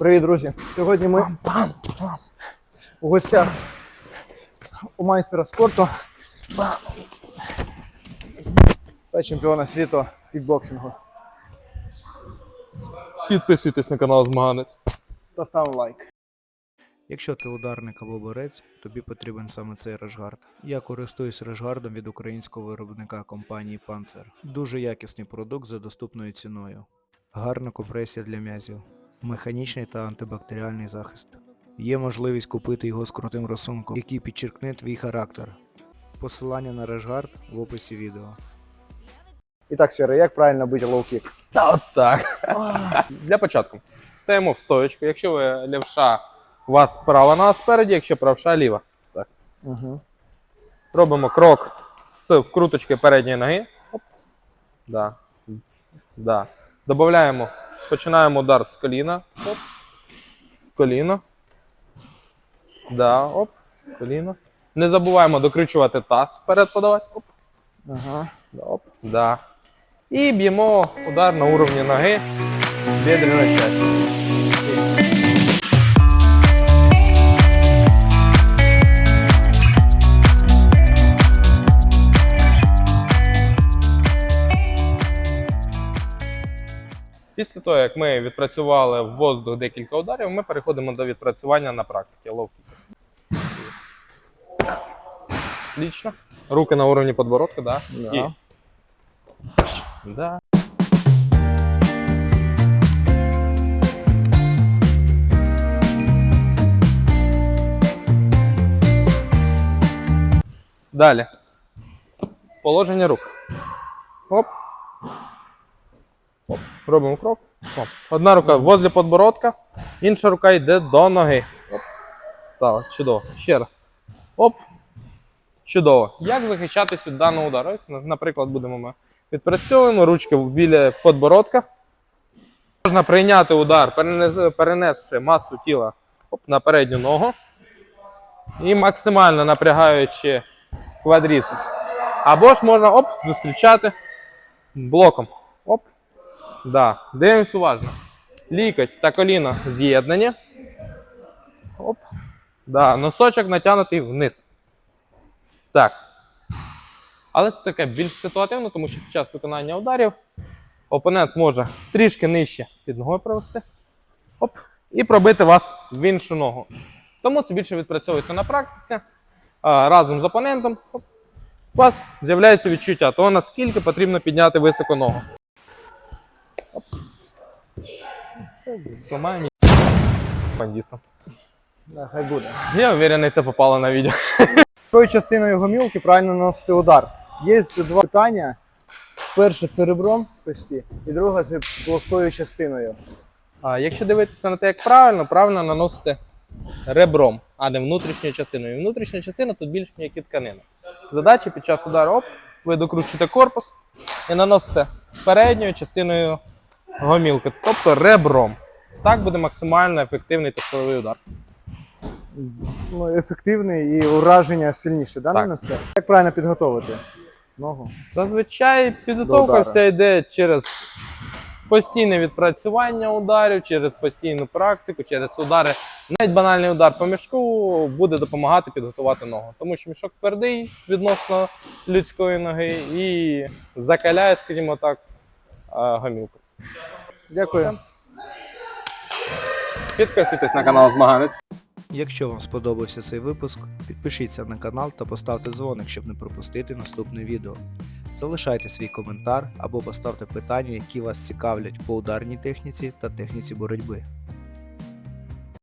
Привіт, друзі! Сьогодні ми у гостях у майстера спорту та чемпіона світу з кікбоксингу. Підписуйтесь на канал Змаганець. Та став лайк. Якщо ти ударник або борець, тобі потрібен саме цей решгард. Я користуюсь решгардом від українського виробника компанії Panzer. Дуже якісний продукт за доступною ціною. Гарна компресія для м'язів, механічний та антибактеріальний захист. Є можливість купити його з крутим розсунком, який підчеркне твій характер. Посилання на решгард в описі відео. І так, Сіре, як правильно бити лоу-кік? Та от так. Для початку. Стаємо в стоечку. Якщо ви лівша, у вас права нога спереді, якщо правша ліва. Так. Угу. Робимо крок з вкруточки передньої ноги. Оп. Да. Да. Добавляємо, починаємо удар з коліна. Оп. Коліно. Да, оп. Коліно. Не забуваємо докручувати таз вперед подавати. Оп. Ага. Да, Оп. Да. І б'ємо удар на уровні ноги. Бедрена часть. Після того, як ми відпрацювали в воздух декілька ударів, ми переходимо до відпрацювання на практиці. Отлично. Руки на уровні подбородка, да? Да. І Да. Далі. Положення рук. Оп. Оп. Робимо крок. Оп. Одна рука возле подбородка, інша рука йде до ноги. Оп. Стало. Чудово. Ще раз. Оп. Чудово. Як захищатись даного удару? Наприклад, будемо ми відпрацьовуємо ручки біля подбородка. Можна прийняти удар, перенесши масу тіла оп, на передню ногу і максимально напрягаючи квадріцепс. Або ж можна оп, зустрічати блоком. Да. Дивимось уважно. Лікоть та коліно з'єднані. Оп. Да. Носочок натягнутий вниз. Так. Але це таке більш ситуативно, тому що під час виконання ударів опонент може трішки нижче під ногою провести. Оп, і пробити вас в іншу ногу. Тому це більше відпрацьовується на практиці. Разом з опонентом оп, у вас з'являється відчуття того, наскільки потрібно підняти високо ногу. Оп. Мій бандіста. Да, хай буде. Я уверений, це попало на відео. Якою частиною гомілки правильно наносити удар? Є два питання. Перше це ребром кості, і друге це плоскою частиною. А якщо дивитися на те, як правильно, правильно наносити ребром, а не внутрішньою частиною. І Внутрішня частина тут більш м'які тканини. Задача під час удару оп, ви докручуєте корпус і наносите передньою частиною гомілки, тобто ребром. Так буде максимально ефективний та силовий удар. Ну, ефективний і ураження сильніше, да, Так. нанесе? Як правильно підготовити ногу? Зазвичай підготовка вся йде через постійне відпрацювання ударів, через постійну практику, через удари. Навіть банальний удар по мішку буде допомагати підготувати ногу. Тому що мішок твердий відносно людської ноги і закаляє, скажімо так, гомілку. Дякую. Підписуйтесь на канал Змаганець. Якщо вам сподобався цей випуск, підпишіться на канал та поставте дзвоник, щоб не пропустити наступне відео. Залишайте свій коментар або поставте питання, які вас цікавлять по ударній техніці та техніці боротьби.